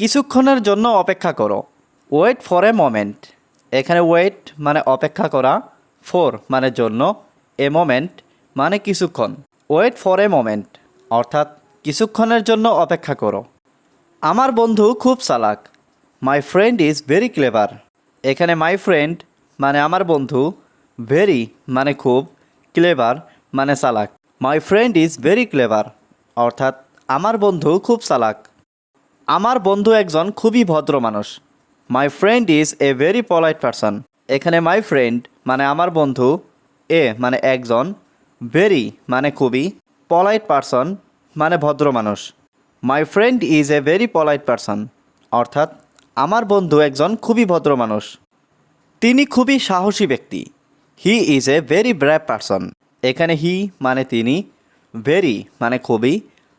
কিছুক্ষণের জন্য অপেক্ষা করো। ওয়েট ফর এ মোমেন্ট এখানে ওয়েট মানে অপেক্ষা করা ফর মানে জন্য এ মোমেন্ট মানে কিছুক্ষণ। ওয়েট ফর এ মোমেন্ট অর্থাৎ কিছুক্ষণের জন্য অপেক্ষা করো। আমার বন্ধু খুব চালাক। My friend is very clever এখানে মাই ফ্রেন্ড মানে আমার বন্ধু ভেরি মানে খুব ক্লেভার মানে চালাক। My friend is very clever অর্থাৎ আমার বন্ধু খুব চালাক। আমার বন্ধু একজন খুবই ভদ্র মানুষ। My friend is a very polite person এখানে মাই ফ্রেন্ড মানে আমার বন্ধু, এ মানে একজন ভেরি মানে খুবই পলাইট পারসন মানে ভদ্র মানুষ। My friend is a very polite person অর্থাৎ আমার বন্ধু একজন খুবই ভদ্র মানুষ। তিনি খুবই সাহসী ব্যক্তি। He is a very brave person এখানে হি মানে তিনি ভেরি মানে খুবই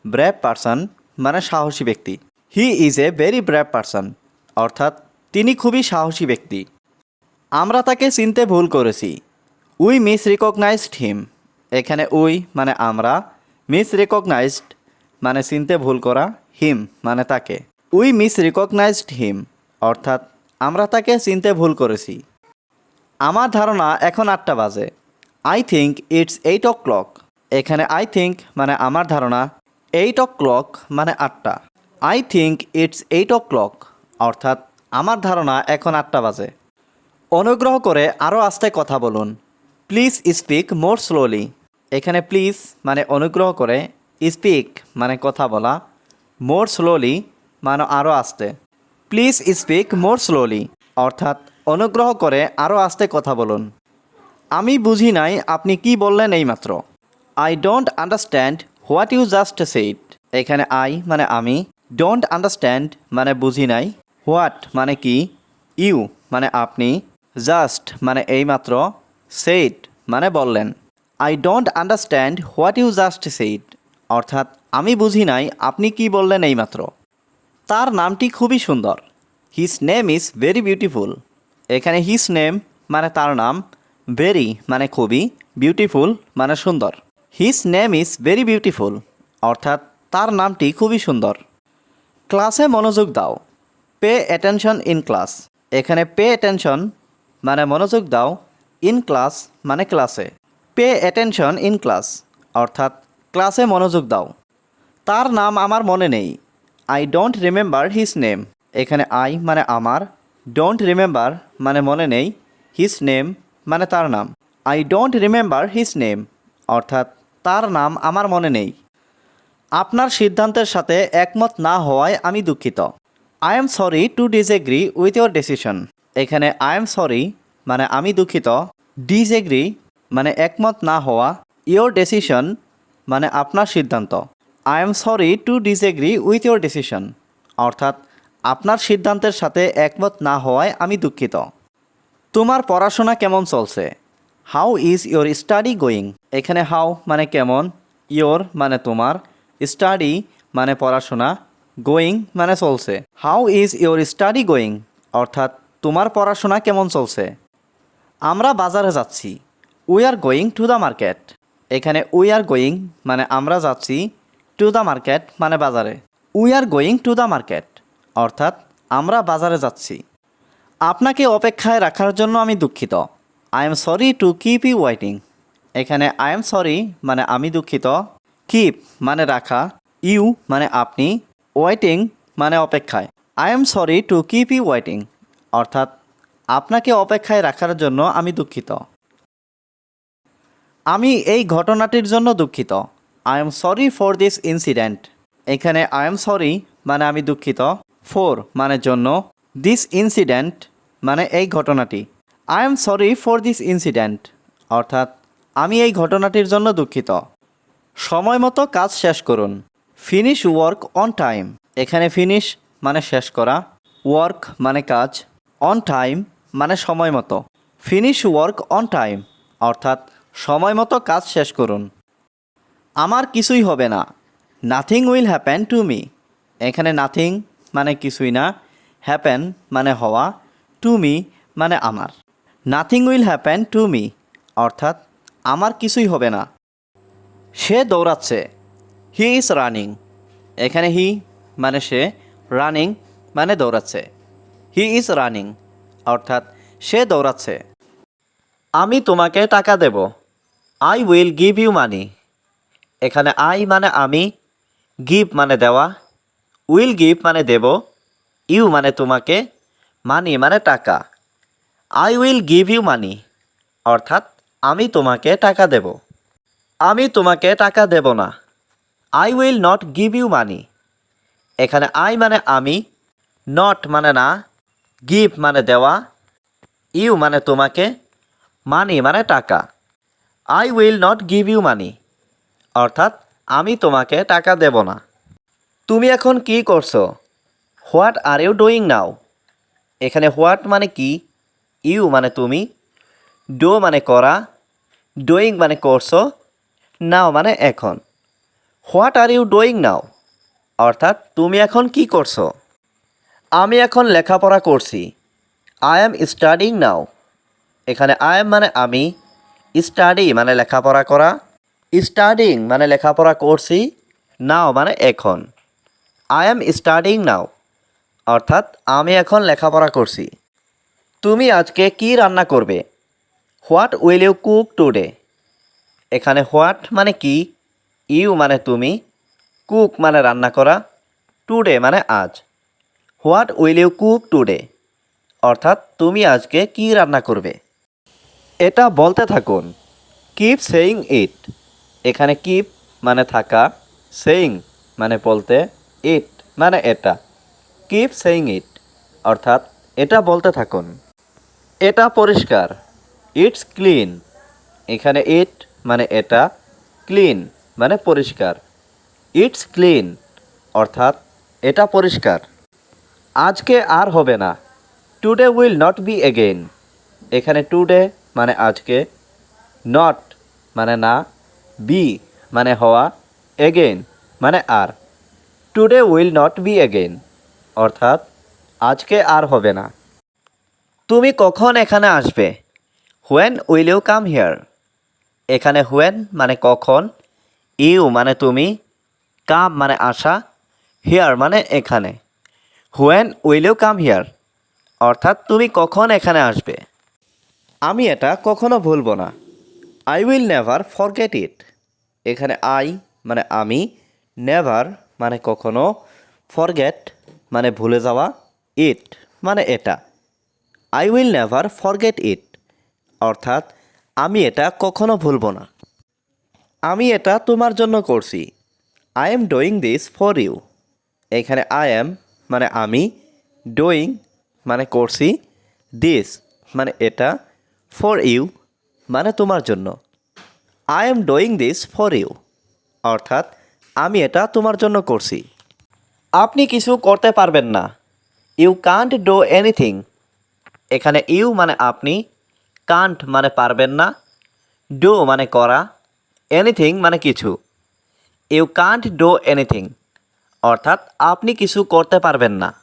ব্র্যাভ পারসন মানে সাহসী ব্যক্তি। He is a very brave person অর্থাৎ, তিনি খুবই সাহসী ব্যক্তি। আমরা তাকে চিনতে ভুল করেছি। উই মিস রিকগনাইজড হিম এখানে উই মানে আমরা। মিস রিকগনাইজড মানে চিনতে ভুল করা। হিম মানে তাকে। উই মিস রিকগনাইজড হিম অর্থাৎ, আমরা তাকে চিনতে ভুল করেছি। আমার ধারণা এখন আটটা বাজে। I think it's eight o'clock এখানে আই থিঙ্ক মানে আমার ধারণা। এইট ও ক্লক মানে আটটা। I think it's eight o'clock অর্থাৎ আমার ধারণা এখন আটটা বাজে। অনুগ্রহ করে আরও আস্তে কথা বলুন। প্লিজ স্পিক মোর স্লোলি এখানে প্লিজ মানে অনুগ্রহ করে স্পিক মানে কথা বলা। মোর স্লোলি মানে আরও আস্তে। প্লিজ স্পিক মোর স্লোলি অর্থাৎ অনুগ্রহ করে আরও আস্তে কথা বলুন। আমি বুঝি নাই আপনি কি বললেন এইমাত্র। I don't understand what you just said এখানে আই মানে আমি ডোন্ট আন্ডারস্ট্যান্ড মানে বুঝি নাই। হোয়াট মানে কি? ইউ মানে আপনি। জাস্ট মানে এইমাত্র। সেইট মানে বললেন। I don't understand what you just said অর্থাৎ আমি বুঝি নাই, আপনি কি বললেন এইমাত্র। তার নামটি খুবই সুন্দর। His name is very beautiful এখানে হিস নেম মানে তার নাম। ভেরি মানে খুবই বিউটিফুল মানে সুন্দর। His name is very beautiful অর্থাৎ তার নামটি খুবই সুন্দর। ক্লাসে মনোযোগ দাও। পে অ্যাটেনশন ইন ক্লাস এখানে পে অ্যাটেনশন মানে মনোযোগ দাও ইন ক্লাস মানে ক্লাসে পে অ্যাটেনশন ইন ক্লাস অর্থাৎ ক্লাসে মনোযোগ দাও। তার নাম আমার মনে নেই। I don't remember his name এখানে আই মানে আমার। ডোন্ট রিমেম্বার মানে মনে নেই। হিস নেম মানে তার নাম। I don't remember his name অর্থাৎ তার নাম আমার মনে নেই। আপনার সিদ্ধান্তের সাথে একমত না হওয়ায় আমি দুঃখিত। I am sorry to disagree with your decision এখানে আই এম সরি মানে আমি দুঃখিত। ডিসএগ্রি মানে একমত না হওয়া। ইয়োর ডেসিশন মানে আপনার সিদ্ধান্ত। I am sorry to disagree with your decision অর্থাৎ আপনার সিদ্ধান্তের সাথে একমত না হওয়ায় আমি দুঃখিত। তোমার পড়াশোনা কেমন চলছে? How is your study going এখানে হাউ মানে কেমন? ইয়োর মানে তোমার। স্টাডি মানে পড়াশোনা গোয়িং মানে চলছে। How is your study going অর্থাৎ তোমার পড়াশোনা কেমন চলছে? আমরা বাজারে যাচ্ছি। We are going to the market এখানে উই আর গোয়িং মানে আমরা যাচ্ছি টু দ্য মার্কেট মানে বাজারে। We are going to the market অর্থাৎ আমরা বাজারে যাচ্ছি। আপনাকে অপেক্ষায় রাখার জন্য আমি দুঃখিত। I am sorry to keep you waiting এখানে আই এম সরি মানে আমি দুঃখিত। কিপ মানে রাখা ইউ মানে আপনি ওয়াইটিং মানে অপেক্ষায়। I am sorry to keep you waiting অর্থাৎ, আপনাকে অপেক্ষায় রাখার জন্য আমি দুঃখিত। আমি এই ঘটনাটির জন্য দুঃখিত। I am sorry for this incident এখানে আই এম সরি মানে আমি দুঃখিত। ফোর মানে জন্য। দিস ইনসিডেন্ট মানে এই ঘটনাটি। I am sorry for this incident অর্থাৎ, আমি এই ঘটনাটির জন্য দুঃখিত। সময় মতো কাজ শেষ করুন। ফিনিশ ওয়ার্ক অন টাইম এখানে ফিনিশ মানে শেষ করা ওয়ার্ক মানে কাজ অন টাইম মানে সময় মতো। ফিনিশ ওয়ার্ক অন টাইম অর্থাৎ সময় মতো কাজ শেষ করুন। আমার কিছুই হবে না। Nothing will happen to me এখানে নাথিং মানে কিছুই না। হ্যাপেন মানে হওয়া টু মি মানে আমার। Nothing will happen to me অর্থাৎ আমার কিছুই হবে না। সে দৌড়াচ্ছে। হি ইজ রানিং এখানে হি মানে সে রানিং মানে দৌড়াচ্ছে। হি ইজ রানিং অর্থাৎ সে দৌড়াচ্ছে। আমি তোমাকে টাকা দেব। I will give you money এখানে আই মানে আমি গিভ মানে দেওয়া। উইল গিভ মানে দেব। ইউ মানে তোমাকে মানি মানে টাকা। I will give you money অর্থাৎ আমি তোমাকে টাকা দেব। আমি তোমাকে টাকা দেব না। I will not give you money এখানে আই মানে আমি নট মানে না গিভ মানে দেওয়া ইউ মানে তোমাকে মানি মানে টাকা। I will not give you money অর্থাৎ আমি তোমাকে টাকা দেব না। তুমি এখন কি করছ? What are you doing now এখানে হোয়াট মানে কি? ইউ মানে তুমি। ডো মানে করা। ডুইং মানে করছ। নাও মানে এখন। What are you doing now অর্থাৎ তুমি এখন কি করছ? আমি এখন লেখাপড়া করছি। আই এম স্টাডিং নাও এখানে আই এম মানে আমি। স্টাডি মানে লেখাপড়া করা। স্টাডিং মানে লেখাপড়া করছি। নাও মানে এখন। আই এম স্টাডিং নাও অর্থাৎ আমি এখন লেখাপড়া করছি। তুমি আজকে কি রান্না করবে? What will you cook today এখানে হোয়াট মানে কি? ইউ মানে তুমি? কুক মানে রান্না করা? টুডে মানে আজ? What will you cook today? অর্থাৎ তুমি আজকে কি রান্না করবে? এটা বলতে থাকুন। Keep saying it. এখানে কিপ মানে থাকা। সেইং মানে বলতে ইট মানে এটা। Keep saying it. অর্থাৎ এটা বলতে থাকুন। এটা পরিষ্কার। It's clean. এখানে ইট মানে এটা ক্লিন মানে পরিষ্কার। ইটস ক্লিন অর্থাৎ এটা পরিষ্কার। আজকে আর হবে না। Today will not be again এখানে টুডে মানে আজকে নট মানে না বি মানে হওয়া এগেইন মানে আর। Today will not be again অর্থাৎ আজকে আর হবে না। তুমি কখন এখানে আসবে? When will you come here এখানে হোয়েন মানে কখন ইউ মানে তুমি কাম মানে আসা হিয়ার মানে এখানে। When will you come here অর্থাৎ তুমি কখন এখানে আসবে। আমি এটা কখনো ভুলবো না। I will never forget it এখানে আই মানে আমি নেভার মানে কখনো ফরগেট মানে ভুলে যাওয়া ইট মানে এটা। I will never forget it অর্থাৎ আমি এটা কখনো ভুলব না। আমি এটা তোমার জন্য করছি। I am doing this for you এখানে আই এম মানে আমি ডুইং মানে করছি। দিস মানে এটা ফর ইউ মানে তোমার জন্য। I am doing this for you অর্থাৎ আমি এটা তোমার জন্য করছি। আপনি কিছু করতে পারবেন না। ইউ কান্ট ডো এনিথিং এখানে ইউ মানে আপনি কান্ট মানে পারবেন না ডো মানে করা এনিথিং মানে কিছু। ইউ কান্ট ডো এনিথিং অর্থাৎ আপনি কিছু করতে পারবেন না।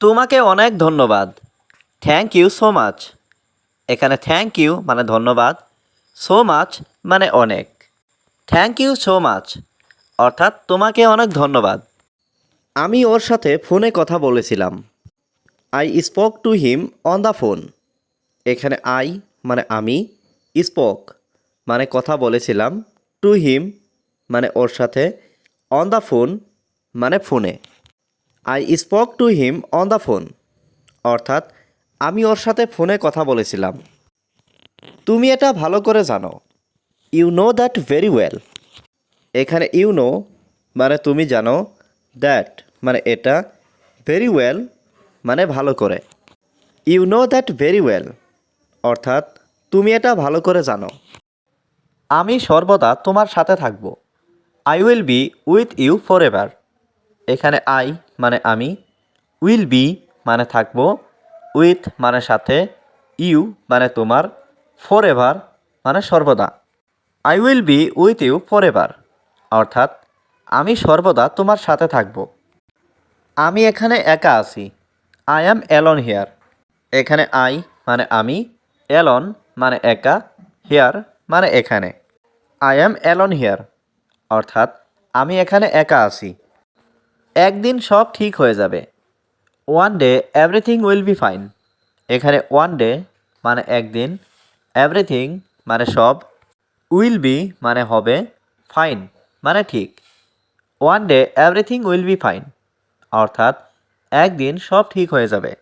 তোমাকে অনেক ধন্যবাদ। থ্যাংক ইউ সো মাচ এখানে থ্যাংক ইউ মানে ধন্যবাদ। সো মাচ মানে অনেক। থ্যাংক ইউ সো মাচ অর্থাৎ তোমাকে অনেক ধন্যবাদ। আমি ওর সাথে ফোনে কথা বলেছিলাম। I spoke to him on the phone এখানে আই মানে আমি স্পোক মানে কথা বলেছিলাম টু হিম মানে ওর সাথে অন দ্য ফোন মানে ফোনে I spoke to him on the phone অর্থাৎ আমি ওর সাথে ফোনে কথা বলেছিলাম। তুমি এটা ভালো করে জানো। You know that very well এখানে ইউ নো মানে তুমি জানো দ্যাট মানে এটা ভেরি ওয়েল মানে ভালো করে। You know that very well অর্থাৎ তুমি এটা ভালো করে জানো। আমি সর্বদা তোমার সাথে থাকব। I will be with you forever এখানে আই মানে আমি। উইল বি মানে থাকব। উইথ মানে সাথে। ইউ মানে তোমার। ফর এভার মানে সর্বদা। I will be with you forever অর্থাৎ আমি সর্বদা তোমার সাথে থাকব। আমি এখানে একা আছি। আই অ্যাম অ্যালন হিয়ার এখানে আই মানে আমি। অ্যালন মানে একা হিয়ার মানে এখানে। আই অ্যাম অ্যালন হিয়ার অর্থাৎ আমি এখানে একা আছি। একদিন সব ঠিক হয়ে যাবে। One day everything will be fine এখানে ওয়ান ডে মানে একদিন এভরিথিং মানে সব উইল বি মানে হবে ফাইন মানে ঠিক। One day everything will be fine অর্থাৎ একদিন সব ঠিক হয়ে যাবে।